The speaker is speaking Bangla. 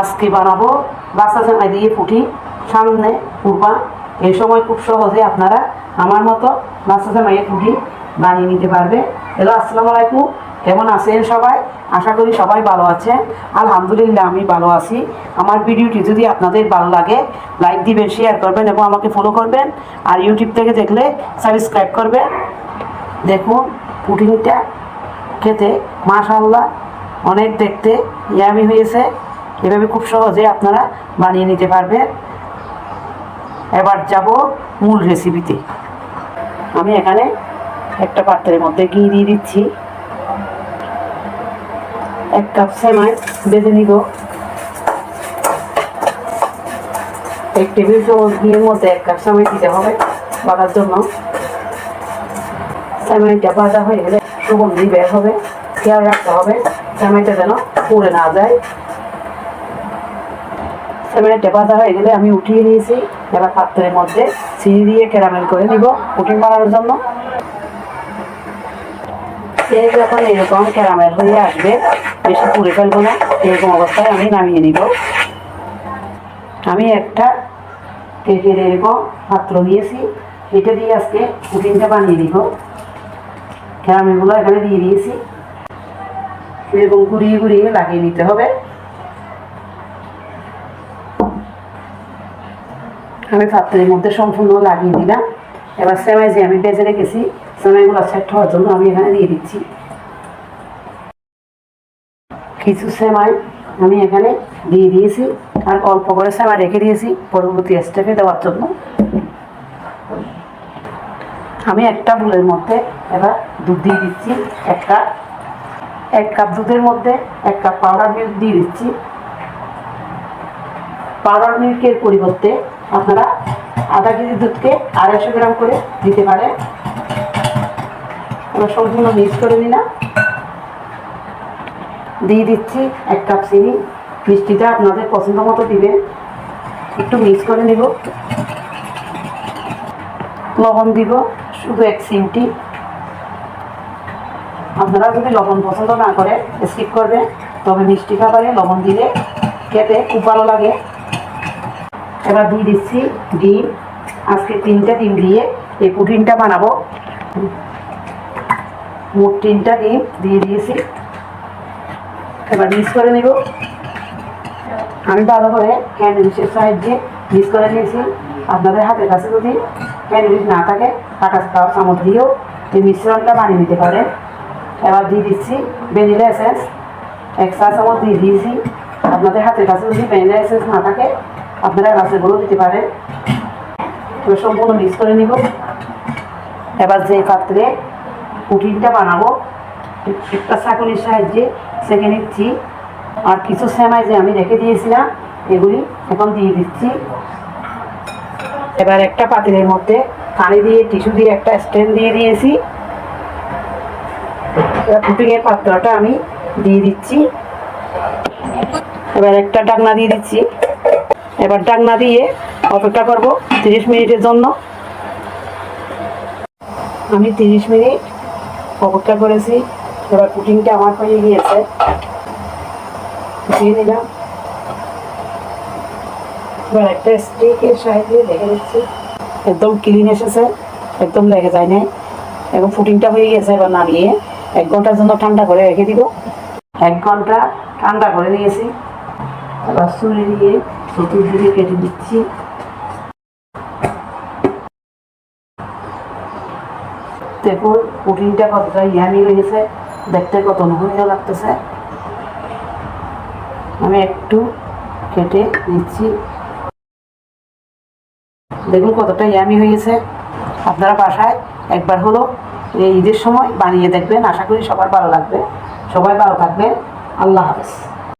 আজকে বানাবো। বাচ্চা জামাই দিয়ে পুঁটি, সামনে কুরবা এই সময় খুব সহজে আপনারা আমার মতো বাচ্চা জামাইয়ের পুঁটি বানিয়ে নিতে পারবে। হ্যালো, আসসালামু আলাইকুম। কেমন আছেন সবাই? আশা করি সবাই ভালো আছেন। আলহামদুলিল্লাহ, আমি ভালো আছি। আমার ভিডিওটি যদি আপনাদের ভালো লাগে, লাইক দিবেন শেয়ার করবেন এবং আমাকে ফলো করবেন। আর ইউটিউব থেকে দেখলে সাবস্ক্রাইব করবেন। দেখুন পুডিংটা খেতে মাশাল্লাহ অনেক দেখতে ইয়ামি হয়েছে। এভাবে খুব সহজে আপনারা বানিয়ে নিতে পারবেন। এবার যাব মূল রেসিপিতে আমি এখানে একটা পাত্রের মধ্যে ঘি দিয়ে দিচ্ছি। এক কাপ সেমাই বেঁধে নিব। এক টেবিল চামচ ঘিয়ের মধ্যে এক কাপ সেমাই দিতে হবে বাটার জন্য। সেমাইটা ভাজা হয়ে গেলে সুগন্ধি বের হবে, খেয়াল রাখতে হবে। সেমাইটা যেন পুড়ে না যায়। সেমাইটা ভাজা হয়ে গেলে আমি উঠিয়ে নিয়েছি। এবার পাত্রের মধ্যে চিনি দিয়ে ক্যারামেল করে নিব পুটিং বানানোর জন্য। সে যখন এরকম ক্যারামেল হয়ে আসবে, বেশি পুড়ে ফেলব না, এরকম অবস্থায় আমি নামিয়ে নিব। আমি একটা কেকের এরকম পাত্র নিয়েছি এটা দিয়ে আজকে পুটিংটা বানিয়ে দিব ক্যারামেলগুলো এখানে দিয়ে দিয়েছি। এরকম ঘুরিয়ে ঘুরিয়ে লাগিয়ে নিতে হবে। আমি পাত্রের মধ্যে সম্পূর্ণ লাগিয়ে দিলাম। এবার সেমাই যে আমি বেজে রেখেছি, সেমাইগুলো সেট হওয়ার জন্য আমি এখানে দিয়ে দিচ্ছি। কিছু সেমাই আমি এখানে দিয়ে দিয়েছি আর অল্প করে সেমাই রেখে দিয়েছি পরবর্তী স্টেপে দেওয়ার জন্য। আমি একটা বুলের মধ্যে এবার দুধ দিয়ে দিচ্ছি এক কাপ এক কাপ দুধের মধ্যে এক কাপ পাউডার মিল্ক দিয়ে দিচ্ছি। পাউডার মিল্কের পরিবর্তে আপনারা আধা কেজি দুধকে আড়াইশো গ্রাম করে দিতে পারেন। আমরা সম্পূর্ণ মিক্স করে নিলাম। দিয়ে দিচ্ছি এক কাপ চিনি। মিষ্টিটা আপনাদের পছন্দ মতো দিবেন। একটু মিক্স করে নেব। লবণ দিব, শুধু এক সিমটি আপনারা যদি লবণ পছন্দ না করে স্কিপ করবে তবে মিষ্টি খাবারে লবণ দিলে খেতে খুব ভালো লাগে। এবার দিয়ে দিচ্ছি, ডিম। আজকে তিনটা ডিম দিয়ে এই পুডিংটা বানাবো। মোট তিনটা ডিম দিয়ে দিয়েছি। এবার মিক্স করে নিব। আমি ভালো করে হ্যান্ড উইচের সাহায্যে মিক্স করে নিয়েছি। আপনাদের হাতের কাছে যদি হ্যান্ড না থাকে কাটা খাওয়া দিয়েও এই মিশ্রণটা বানিয়ে নিতে পারেন। এবার দিয়ে দিচ্ছি ভ্যানিলা এসেন্স এক চা চামচ দিয়ে দিয়েছি। আপনাদের হাতের কাছে যদি ভ্যানিলা এসেন্স না থাকে আপনারা গাছেরগুলো দিতে পারেন। সম্পূর্ণ মিক্স করে নিব। এবার যে পাত্রে পুটিনটা বানাবো, একটা ছাকনির সাহায্যে সেঁকে নিচ্ছি। আর কিছু সেমাই যে আমি রেখে দিয়েছিলাম, এগুলি এখন দিয়ে দিচ্ছি। এবার একটা পাতিলের মধ্যে পানি দিয়ে, টিস্যু দিয়ে একটা স্ট্যান্ড দিয়ে দিয়েছি। এবার পুটিংয়ের পাত্রটা আমি দিয়ে দিচ্ছি। এবার একটা ডাকনা দিয়ে দিচ্ছি। এবার ডাকনা দিয়ে অপেক্ষা করব তিরিশ মিনিটের জন্য। আমি তিরিশ মিনিট অপেক্ষা করেছি, এবার কুকিংটা আমার হয়ে গিয়েছে। দিয়ে নিলাম। এবার একটা স্টিকের সাহায্যে দেখে দিচ্ছি। একদম ক্লিন এসেছে, একদম লেগে যায় না এখন ফুটিংটা হয়ে গেছে এবার নামিয়ে এক ঘণ্টার জন্য ঠান্ডা করে রেখে দিব। এক ঘণ্টা ঠান্ডা করে নিয়েছি। এবার চুরি দিয়ে চতুর্দিকে কেটে দিচ্ছি। দেখুন পুটিনটা কতটা ইয়ামি হয়েছে দেখতে কত নমনীয় লাগতেছে। আমি একটু কেটে দিচ্ছি দেখুন কতটা ইয়ামি হয়েছে। আপনারা বাসায় একবার হলো এই ঈদের সময় বানিয়ে দেখবেন। আশা করি সবার ভালো লাগবে। সবাই ভালো থাকবে আল্লাহ হাফেজ।